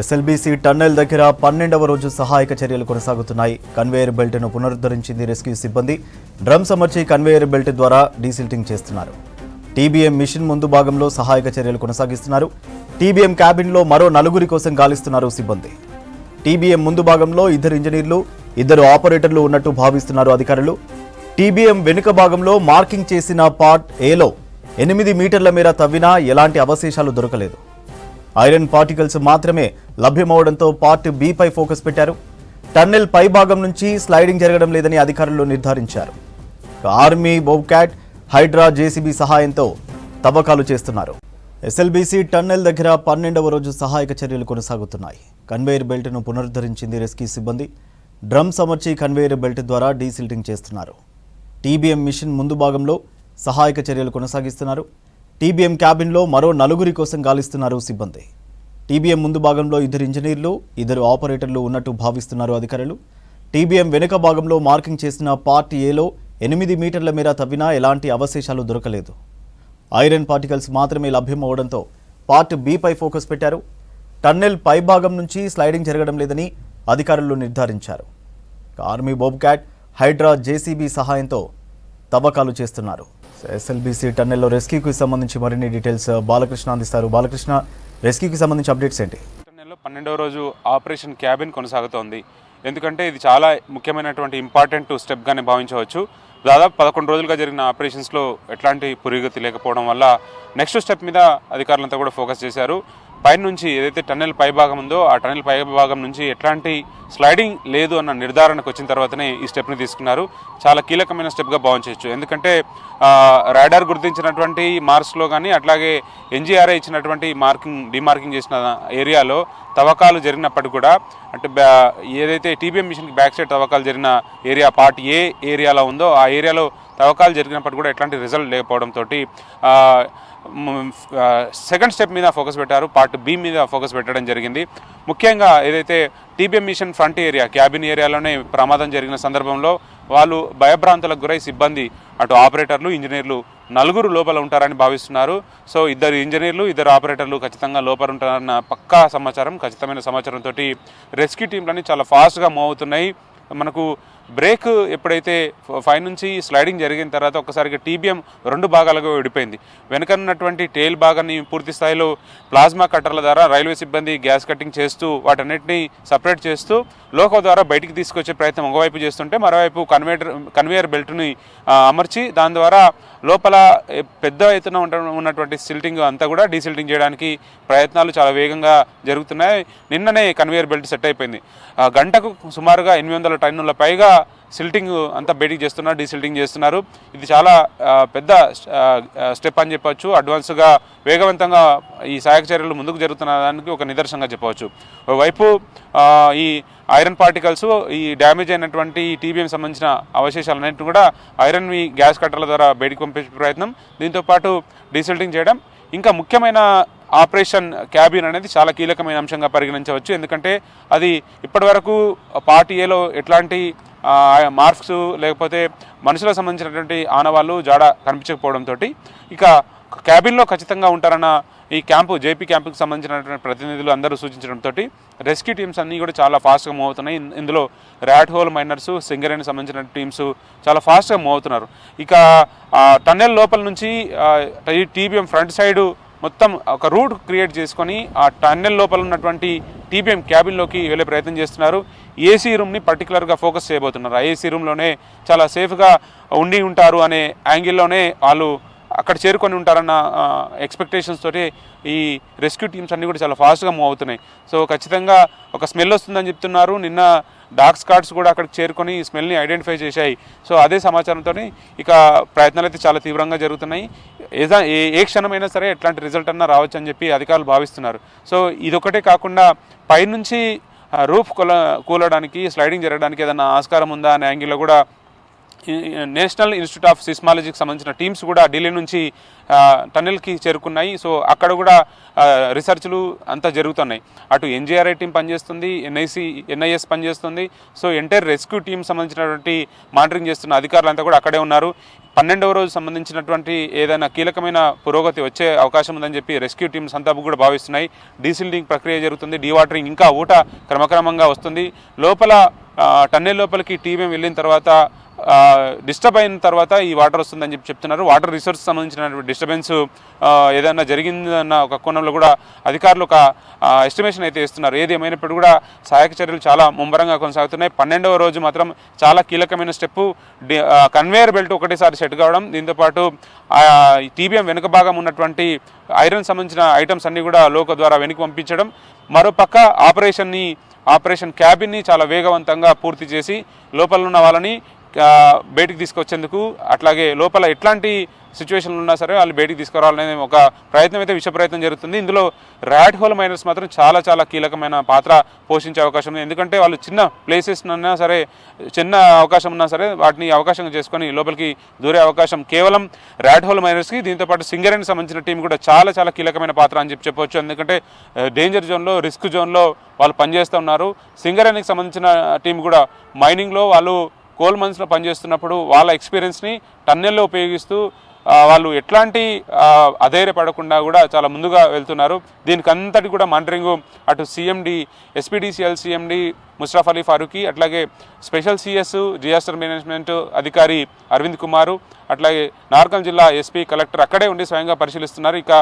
SLBC tunnel దగ్గర పన్నెండవ రోజు సహాయక చర్యలు కొనసాగుతున్నాయి. కన్వేయర్ బెల్ట్ను పునరుద్ధరించింది రెస్క్యూ సిబ్బంది. డ్రమ్స్ అమర్చి కన్వేయర్ బెల్ట్ ద్వారా డీసిల్టింగ్ చేస్తున్నారు. టీబీఎం మిషన్ ముందు భాగంలో సహాయక చర్యలు కొనసాగిస్తున్నారు. టీబీఎం క్యాబిన్లో మరో నలుగురి కోసం గాలిస్తున్నారు సిబ్బంది. టీబీఎం ముందు భాగంలో ఇద్దరు ఇంజనీర్లు ఇద్దరు ఆపరేటర్లు ఉన్నట్టు భావిస్తున్నారు అధికారులు. టీబీఎం వెనుక భాగంలో మార్కింగ్ చేసిన పార్ట్ ఏలో ఎనిమిది మీటర్ల మేర తవ్వినా ఎలాంటి అవశేషాలు దొరకలేదు. ఐరన్ పార్టికల్స్ మాత్రమే లభ్యమవడంతో పార్ట్ బిపై ఫోకస్ పెట్టారు. టన్నెల్ పై భాగం నుంచి స్లైడింగ్ జరగడం లేదని అధికారులు నిర్ధారించారు. ఆర్మీ బోబ్క్యాట్ హైడ్రా జేసీబీ సహాయంతో తవ్వకాలు చేస్తున్నారు. ఎస్ఎల్బీసీ టన్నెల్ దగ్గర పన్నెండవ రోజు సహాయక చర్యలు కొనసాగుతున్నాయి. కన్వేయర్ బెల్ట్ను పునరుద్ధరించింది రెస్క్యూ సిబ్బంది. డ్రమ్స్ అమర్చి కన్వేయర్ బెల్ట్ ద్వారా డీసిల్టింగ్ చేస్తున్నారు. టీబీఎం మిషన్ ముందు భాగంలో సహాయక చర్యలు కొనసాగిస్తున్నారు. టీబీఎం క్యాబిన్లో మరో నలుగురి కోసం గాలిస్తున్నారు సిబ్బంది. టీబీఎం ముందు భాగంలో ఇద్దరు ఇంజనీర్లు ఇద్దరు ఆపరేటర్లు ఉన్నట్టు భావిస్తున్నారు అధికారులు. టీబీఎం వెనుక భాగంలో మార్కింగ్ చేసిన పార్ట్ ఏలో ఎనిమిది మీటర్ల మేర తవ్వినా ఎలాంటి అవశేషాలు దొరకలేదు. ఐరన్ పార్టికల్స్ మాత్రమే లభ్యం అవడంతో పార్ట్ బిపై ఫోకస్ పెట్టారు. టన్నెల్ పై భాగం నుంచి స్లైడింగ్ జరగడం లేదని అధికారులు నిర్ధారించారు. ఆర్మీ బోబ్క్యాట్ హైడ్రా జేసీబీ సహాయంతో తవ్వకాలు చేస్తున్నారు. ఎస్ఎల్బీసీ టన్నెల్లో రెస్క్యూకి సంబంధించి మరిన్ని డీటెయిల్స్ uh, బాలకృష్ణ అందిస్తారు. బాలకృష్ణ రెస్క్యూకి సంబంధించి అప్డేట్స్ ఏంటి? టన్నెల్లో పన్నెండవ రోజు ఆపరేషన్ క్యాబిన్ కొనసాగుతోంది. ఎందుకంటే ఇది చాలా ముఖ్యమైనటువంటి ఇంపార్టెంట్ స్టెప్గానే భావించవచ్చు. దాదాపు పదకొండు రోజులుగా జరిగిన ఆపరేషన్స్లో ఎట్లాంటి పురోగతి లేకపోవడం వల్ల నెక్స్ట్ స్టెప్ మీద అధికారులంతా కూడా ఫోకస్ చేశారు. పైన నుంచి ఏదైతే టన్నెల్ పై భాగం ఉందో ఆ టన్నెల్ పై భాగం నుంచి ఎట్లాంటి స్లైడింగ్ లేదు అన్న నిర్ధారణకు వచ్చిన తర్వాతనే ఈ స్టెప్ని తీసుకున్నారు. చాలా కీలకమైన స్టెప్గా భావించవచ్చు ఎందుకంటే రాడార్ గుర్తించినటువంటి మార్క్స్లో కానీ అట్లాగే ఎన్జీఆర్ఐ ఇచ్చినటువంటి మార్కింగ్ డిమార్కింగ్ చేసిన ఏరియాలో తవ్వకాలు జరిగినప్పటికీ కూడా అంటే బ్యా- ఏదైతే టీబీఎం మిషన్కి బ్యాక్ సైడ్ తవ్వకాలు జరిగిన ఏరియా పార్ట్ ఏ ఏరియాలో ఉందో ఆ ఏరియాలో తవ్వకాలు జరిగినప్పుడు కూడా ఎట్లాంటి రిజల్ట్ లేకపోవడంతో సెకండ్ స్టెప్ మీద ఫోకస్ పెట్టారు పార్ట్ బి మీద ఫోకస్ పెట్టడం జరిగింది. ముఖ్యంగా ఏదైతే T B M machine front area cabin ఏరియాలోనే ప్రమాదం జరిగిన సందర్భంలో వాళ్ళు భయభ్రాంతులకు గురై సిబ్బంది అటు ఆపరేటర్లు ఇంజనీర్లు నలుగురు లోపల ఉంటారని భావిస్తున్నారు. సో ఇద్దరు ఇంజనీర్లు ఇద్దరు ఆపరేటర్లు ఖచ్చితంగా లోపల ఉంటారన్న పక్కా సమాచారం ఖచ్చితమైన సమాచారంతో రెస్క్యూ టీంలన్నీ చాలా ఫాస్ట్గా మూవ్ అవుతున్నాయి. మనకు బ్రేక్ ఎప్పుడైతే ఫైవ్ నుంచి స్లైడింగ్ జరిగిన తర్వాత ఒక్కసారిగా టీబీఎం రెండు భాగాలుగా విడిపోయింది. వెనకనున్నటువంటి టేల్ భాగాన్ని పూర్తి స్థాయిలో ప్లాస్మా కట్టర్ల ద్వారా రైల్వే సిబ్బంది గ్యాస్ కట్టింగ్ చేస్తూ వాటన్నిటిని సపరేట్ చేస్తూ లోకో ద్వారా బయటికి తీసుకొచ్చే ప్రయత్నం ఒకవైపు చేస్తుంటే మరోవైపు కన్వేయర్ కన్వేయర్ బెల్ట్ని అమర్చి దాని ద్వారా లోపల పెద్ద ఎత్తున ఉన్నటువంటి సిల్టింగ్ అంతా కూడా డీసిల్టింగ్ చేయడానికి ప్రయత్నాలు చాలా వేగంగా జరుగుతున్నాయి. నిన్ననే కన్వేయర్ బెల్ట్ సెట్ అయిపోయింది. ఆ, గంటకు సుమారుగా ఎనిమిది వందల టన్నుల పైగా సిల్టింగ్ అంతా బయటికి చేస్తున్నారు డీసిల్టింగ్ చేస్తున్నారు. ఇది చాలా పెద్ద స్టెప్ అని చెప్పవచ్చు అడ్వాన్స్గా వేగవంతంగా ఈ సహాయక చర్యలు ముందుకు జరుగుతున్న దానికి ఒక నిదర్శనంగా చెప్పవచ్చు. వైపు ఈ ఐరన్ పార్టికల్స్ ఈ డ్యామేజ్ అయినటువంటి టీబీఎం సంబంధించిన అవశేషాలన్నింటిని కూడా ఐరన్ గ్యాస్ కట్టర్ల ద్వారా బయటికి పంపించే ప్రయత్నం. దీంతోపాటు డీసిల్టింగ్ చేయడం. ఇంకా ముఖ్యమైన ఆపరేషన్ క్యాబిన్ అనేది చాలా కీలకమైన అంశంగా పరిగణించవచ్చు. ఎందుకంటే అది ఇప్పటివరకు పార్టీ ఏలో ఎట్లాంటి మార్క్స్ లేకపోతే మనుషులకు సంబంధించినటువంటి ఆనవాళ్ళు జాడ కనిపించకపోవడంతో ఇక క్యాబిన్లో ఖచ్చితంగా ఉంటారన్న ఈ క్యాంపు జేపీ క్యాంపుకి సంబంధించినటువంటి ప్రతినిధులు అందరూ సూచించడంతో రెస్క్యూ టీమ్స్ అన్నీ కూడా చాలా ఫాస్ట్గా మూవ్ అవుతున్నాయి. ఇందులో ర్యాట్ హోల్ మైనర్స్ సింగరేణి సంబంధించిన టీమ్స్ చాలా ఫాస్ట్గా మూవ్ అవుతున్నారు. ఇక టన్నెల్ లోపల నుంచి టీబీఎం ఫ్రంట్ సైడ్ మొత్తం ఒక రూట్ క్రియేట్ చేసుకొని ఆ టన్నెల్ లోపల ఉన్నటువంటి టీబీఎం క్యాబిన్లోకి వెళ్ళే ప్రయత్నం చేస్తున్నారు. ఏసీ రూమ్ని పర్టికులర్గా ఫోకస్ చేయబోతున్నారు. ఆ ఏసీ రూమ్లోనే చాలా సేఫ్గా ఉండి ఉంటారు అనే యాంగిల్లోనే వాళ్ళు అక్కడ చేరుకొని ఉంటారన్న ఎక్స్పెక్టేషన్స్ తోటి ఈ రెస్క్యూ టీమ్స్ అన్నీ కూడా చాలా ఫాస్ట్గా మూవ్ అవుతున్నాయి. సో ఖచ్చితంగా ఒక స్మెల్ వస్తుందని చెప్తున్నారు. నిన్న డార్క్ స్కాట్స్ కూడా అక్కడికి చేరుకొని ఈ స్మెల్ని ఐడెంటిఫై చేశాయి. సో అదే సమాచారంతో ఇక ప్రయత్నాలు అయితే చాలా తీవ్రంగా జరుగుతున్నాయి. ఏదా ఏ ఏ క్షణమైనా సరే ఎట్లాంటి రిజల్ట్ అన్నా రావచ్చు అని చెప్పి అధికారులు భావిస్తున్నారు. సో ఇదొకటే కాకుండా పైనుంచి రూఫ్ కూల కూలడానికి స్లైడింగ్ జరగడానికి ఏదైనా ఆస్కారం ఉందా అనే యాంగిల్లో కూడా నేషనల్ ఇన్స్టిట్యూట్ ఆఫ్ సిస్మాలజీకి సంబంధించిన టీమ్స్ కూడా ఢిల్లీ నుంచి టన్నెల్కి చేరుకున్నాయి. సో అక్కడ కూడా రీసెర్చ్లు అంతా జరుగుతున్నాయి. అటు ఎన్జీఆర్ఐ టీం పనిచేస్తుంది N I C N I S పనిచేస్తుంది. సో ఎంటైర్ రెస్క్యూ టీం సంబంధించినటువంటి మానిటరింగ్ చేస్తున్న అధికారులంతా కూడా అక్కడే ఉన్నారు. పన్నెండవ రోజు సంబంధించినటువంటి ఏదైనా కీలకమైన పురోగతి వచ్చే అవకాశం ఉందని చెప్పి రెస్క్యూ టీమ్స్ అంతా కూడా భావిస్తున్నాయి. డీసిల్డింగ్ ప్రక్రియ జరుగుతుంది డీవాటరింగ్ ఇంకా ఊట క్రమక్రమంగా వస్తుంది. లోపల టన్నెల్ లోపలికి టీవీఎం వెళ్ళిన తర్వాత డిస్టర్బ్ అయిన తర్వాత ఈ వాటర్ వస్తుందని చెప్పి చెప్తున్నారు. వాటర్ రిసోర్స్ సంబంధించినటువంటి డిస్టర్బెన్స్ ఏదైనా జరిగిందన్న ఒక కోణంలో కూడా అధికారులు ఒక ఎస్టిమేషన్ అయితే ఇస్తున్నారు ఏది ఏమైనప్పుడు కూడా సహాయక చర్యలు చాలా ముమ్మరంగా కొనసాగుతున్నాయి. పన్నెండవ రోజు మాత్రం చాలా కీలకమైన స్టెప్ కన్వేయర్ బెల్ట్ ఒకటేసారి సెట్ కావడం. దీంతోపాటు టీబీఎం వెనుక భాగం ఉన్నటువంటి ఐరన్ సంబంధించిన ఐటమ్స్ అన్నీ కూడా లోక ద్వారా వెనక్కి పంపించడం. మరోపక్క ఆపరేషన్ని ఆపరేషన్ క్యాబిన్ని చాలా వేగవంతంగా పూర్తి చేసి లోపల ఉన్న వాళ్ళని బయటికి తీసుకొచ్చేందుకు అట్లాగే లోపల ఎట్లాంటి సిచ్యువేషన్లు ఉన్నా సరే వాళ్ళు బయటికి తీసుకురావాలనే ఒక ప్రయత్నం అయితే విష ప్రయత్నం జరుగుతుంది. ఇందులో ర్యాట్ హోల్ మైనర్స్ మాత్రం చాలా చాలా కీలకమైన పాత్ర పోషించే అవకాశం ఉంది. ఎందుకంటే వాళ్ళు చిన్న ప్లేసెస్ ఉన్నా సరే చిన్న అవకాశం ఉన్నా సరే వాటిని అవకాశం చేసుకొని లోపలికి దూరే అవకాశం కేవలం ర్యాట్ హోల్ మైనర్స్కి దీంతోపాటు సింగరేణికి సంబంధించిన టీం కూడా చాలా చాలా కీలకమైన పాత్ర అని చెప్పి చెప్పొచ్చు. ఎందుకంటే డేంజర్ జోన్లో రిస్క్ జోన్లో వాళ్ళు పనిచేస్తూ ఉన్నారు. సింగరేణికి సంబంధించిన టీం కూడా మైనింగ్లో వాళ్ళు కోల్ మైన్స్లో పనిచేస్తున్నప్పుడు వాళ్ళ ఎక్స్పీరియన్స్ని టన్నెల్లో ఉపయోగిస్తూ వాళ్ళు ఎట్లాంటి అధైర్యపడకుండా కూడా చాలా ముందుగా వెళ్తున్నారు. దీనికి అంతటి కూడా మానిటరింగ్ అటు C M D S P D C L C M D Musharraf Ali Farooqui అట్లాగే స్పెషల్ సిఎస్ డిజాస్టర్ మేనేజ్మెంట్ అధికారి అరవింద్ కుమారు అట్లాగే నార్కల్ జిల్లా ఎస్పీ కలెక్టర్ అక్కడే ఉండి స్వయంగా పరిశీలిస్తున్నారు. ఇక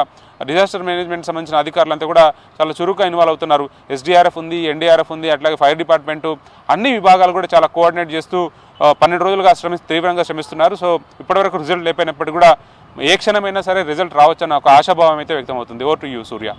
డిజాస్టర్ మేనేజ్మెంట్ సంబంధించిన అధికారులంతా కూడా చాలా చురుగ్గా ఇన్వాల్వ్ అవుతున్నారు. ఎస్డీఆర్ఎఫ్ ఉంది ఎన్డీఆర్ఎఫ్ ఉంది అట్లాగే ఫైర్ డిపార్ట్మెంటు అన్ని విభాగాలు కూడా చాలా కోఆర్డినేట్ చేస్తూ పన్నెండు రోజులుగా శ్రమి తీవ్రంగా శ్రమిస్తున్నారు. సో ఇప్పటివరకు రిజల్ట్ లేకపోయినప్పటికీ కూడా ఏ క్షణమైనా సరే రిజల్ట్ రావచ్చన్న ఒక ఆశాభావం అయితే వ్యక్తమవుతుంది. Over to you Surya.